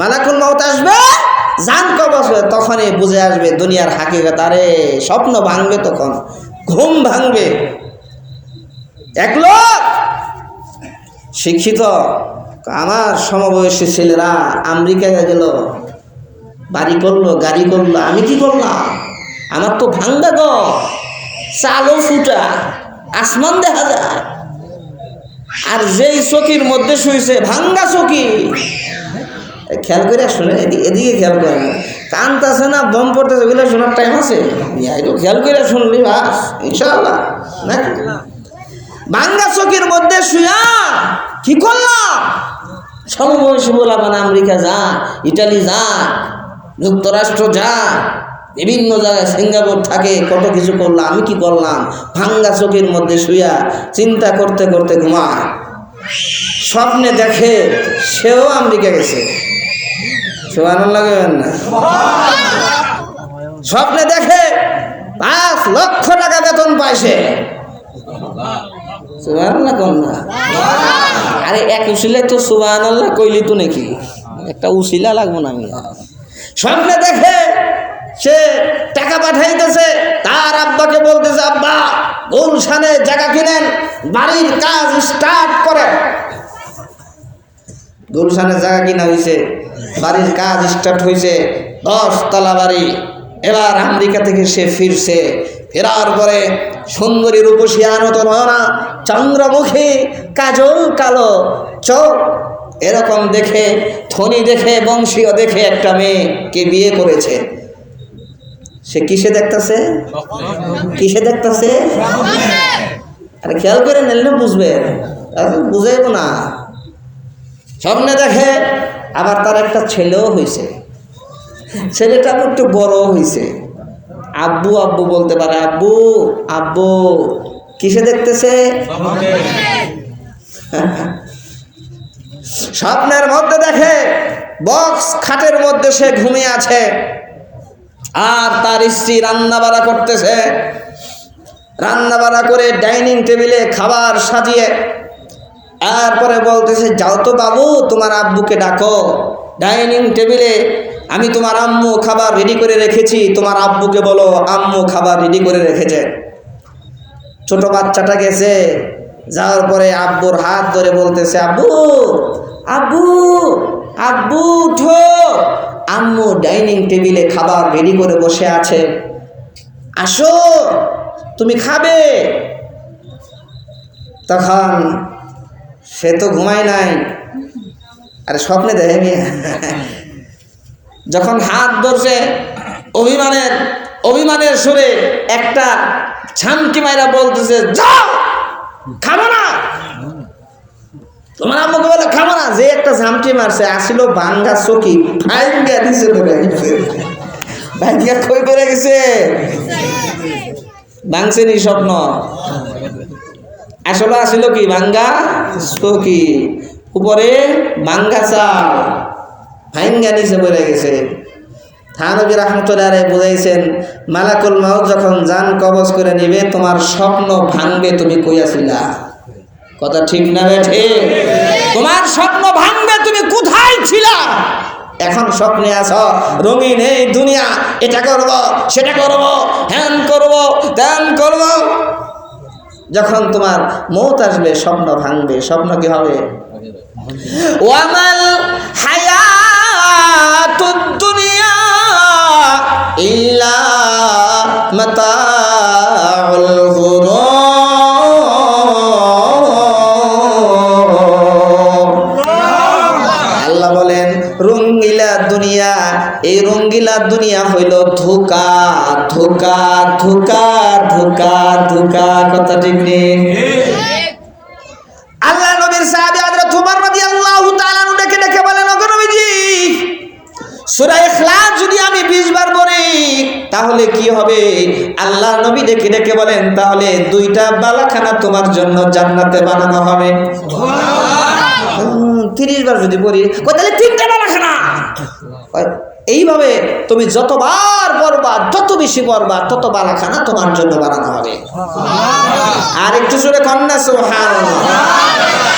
মালাকুল মাউত আসবে, জান কব আসবে তখনই বুঝে আসবে দুনিয়ার হাকিকত, আরে স্বপ্ন ভাঙবে তখন, ঘুম ভাঙবে। এক লোক, শিক্ষিত, আমার সমবয়সী ছেলেরা আমেরিকায় গেল, বাড়ি করল, গাড়ি করল, আমি কি করলাম? আমার তো ভাঙ্গা গ চালো ফুটা, আসমান দেখা যায়। আর যেই চকির মধ্যে শুয়েছে ভাঙ্গা চকি। খেয়াল করে শুনে এদিকে এদিকে খেয়াল করে কানতাছে না বম পড়তেছে ওগুলো শোনার টাইম আছে? খেয়াল করে শুনলি, বাস ইনশাল্লাহ নাকি ভাঙ্গা চকির মধ্যে শুয়া, কি করলাম সমবয়সী বলা মানে আমেরিকা যা, ইটালি যা, যুক্তরাষ্ট্র যা, বিভিন্ন জায়গায় সিঙ্গাপুর থাকে, কত কিছু করলাম আমি কি করলাম? ভাঙ্গা চোখের মধ্যে শুয়া, চিন্তা করতে করতে ঘুমায়। স্বপ্নে দেখে সেও আমেরিকা গেছে। স্বপ্নে দেখে পাঁচ লক্ষ টাকা বেতন পাইছে। না। আরে এক উশিলে তো সুবাহ কইলি তো নাকি? একটা উশিলা লাগবো না আমি। স্বপ্নে দেখে সে টাকা পাঠাইতেছে, তার আব্বাকে বলতেছে, আব্বা, গুলশানে জায়গা কিনেন, বাড়ির কাজ স্টার্ট করে গুলশানে জায়গা কিনা হয়েছে বাড়ির কাজ স্টার্ট হয়েছে দশ তলা বাড়ি। এবার আমেরিকা থেকে সে ফিরছে। ফেরার পরে সুন্দরী রূপসী আনত নয়না চন্দ্রমুখী কাজল কালো চোখ এরকম দেখে ধনী দেখে বংশীয় দেখে একটা মেয়েকে বিয়ে করেছে। সে কিসে দেখতেছে? কিসে দেখতেছে? আরে খেয়াল করে নিলে বুঝবে। বুঝাইব না। স্বপ্নে দেখে আবার তার একটা ছেলেও হয়েছে ছেলেটা একটু বড় হয়েছে আব্বু আব্বু বলতে পারে আব্বু আব্বু কিসে দেখতেছে? স্বপ্নের মধ্যে দেখে বক্স খাটের মধ্যে সে ঘুমিয়ে আছে। আর তার স্ত্রী রান্না বাড়া করতেছে। রান্না বাড়া করে ডাইনিং টেবিলে খাবার সাজিয়ে তারপরে বলতেছে, যাও তো বাবু, তোমার আব্বুকে ডাকো। ডাইনিং টেবিলে আমি তোমার আম্মু খাবার রেডি করে রেখেছি। তোমার আব্বুকে বলো, আম্মু খাবার রেডি করে রেখেছে। ছোট বাচ্চাটা গেছে। যাওয়ার পরে আব্বুর হাত ধরে বলতেছে, আব্বু আব্বু আব্বু, উঠো। আম্মু ডাইনিং টেবিলে খাবার রেডি করে বসে আছে। আসো, তুমি খাবে। তখন সে তো ঘুমায় নাই। আরে স্বপ্নে দেখে মিয়া। যখন হাত ধরছে, অভিমানের অভিমানের সুরে একটা ছামকি মাইরা বলতেছে, যাও খাব না। তোমার আম্মুকে বলে খাব না। যে একটা ঝামটি মারছে, আসিল ভাঙ্গা চকি, ভাঙ্গা দিছে ভাঙ্গা কই করে গেছে? ভাঙছে নি স্বপ্ন? আসলে আসিল কি? ভাঙ্গা চকি উপরে ভাঙ্গা চাল। ভাঙ্গা নিচে পড়ে গেছে। থানবী রহমতুল্লাহ বুঝাইছেন, মালাকুল মাউত যখন জান কবজ করে নিবে, তোমার স্বপ্ন ভাঙবে তুমি কইয়াছিলা কথা ঠিক না বেঠে তোমার স্বপ্ন ভাঙবে তুমি কোথায় ছিলা? এখন স্বপ্নে আছো, রঙিন এই দুনিয়া, এটা করব, সেটা করব হ্যান করব ত্যান করব। যখন তোমার মৌত আসবে স্বপ্ন ভাঙবে স্বপ্ন কি হবে? আল্লাহ বলেন রঙ্গিলা দুনিয়া এই রঙ্গিলা দুনিয়া হইল ধোকা ধোকা ধোকা ধোকা ধোকা কথা ঠিক নেই? আল্লাহ নবীর সাহাবী হযরত উমর রাদিয়াল্লাহু তাআলা ডেকে ডেকে বলেন ওগো নবীজি সূরা ইখলাস যদি আমি 20 বার পড়ি তাহলে কি হবে? আল্লাহ নবী ডেকে ডেকে বলেন তাহলে দুইটা বালাখানা তোমার জন্য জান্নাতে বানানো হবে। তিরিশ বার যদি পড়ি কই তাহলে তিনটা বালাখানা? এইভাবে তুমি যতবার পড়বা যত বেশি পড়বা তত বালাখানা তোমার জন্য বানানো হবে। আর একটু জোরে কন্যা সুবহানাল্লাহ।